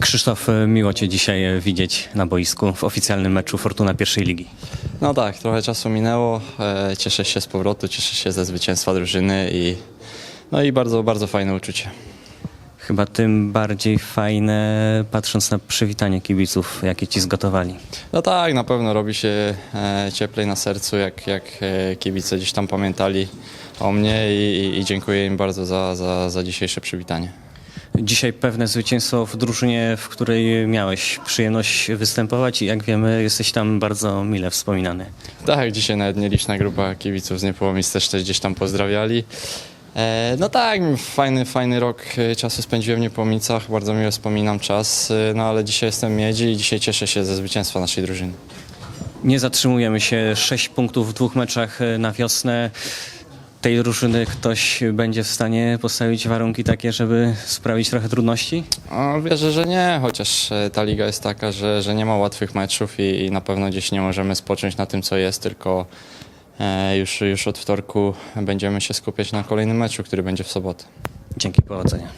Krzysztof, miło Cię dzisiaj widzieć na boisku w oficjalnym meczu Fortuna pierwszej ligi. No tak, trochę czasu minęło. E, Cieszę się z powrotu, cieszę się ze zwycięstwa drużyny i no i bardzo, bardzo fajne uczucie. Chyba tym bardziej fajne, patrząc na przywitanie kibiców, jakie Ci zgotowali. No tak, na pewno robi się e, cieplej na sercu, jak, jak e, kibice gdzieś tam pamiętali o mnie i, i, i dziękuję im bardzo za, za, za dzisiejsze przywitanie. Dzisiaj pewne zwycięstwo w drużynie, w której miałeś przyjemność występować i jak wiemy, jesteś tam bardzo mile wspominany. Tak, dzisiaj nawet nieliczna grupa kibiców z Niepołomic też, też gdzieś tam pozdrawiali. E, no tak, fajny, fajny rok e, czasu spędziłem w Niepomicach, bardzo miło wspominam czas, e, no ale dzisiaj jestem Miedzi i dzisiaj cieszę się ze zwycięstwa naszej drużyny. Nie zatrzymujemy się, sześć punktów w dwóch meczach na wiosnę. Tej drużyny ktoś będzie w stanie postawić warunki takie, żeby sprawić trochę trudności? No, wierzę, że nie, chociaż e, ta liga jest taka, że, że nie ma łatwych meczów i, i na pewno gdzieś nie możemy spocząć na tym, co jest, tylko e, już, już od wtorku będziemy się skupiać na kolejnym meczu, który będzie w sobotę. Dzięki, powodzenia.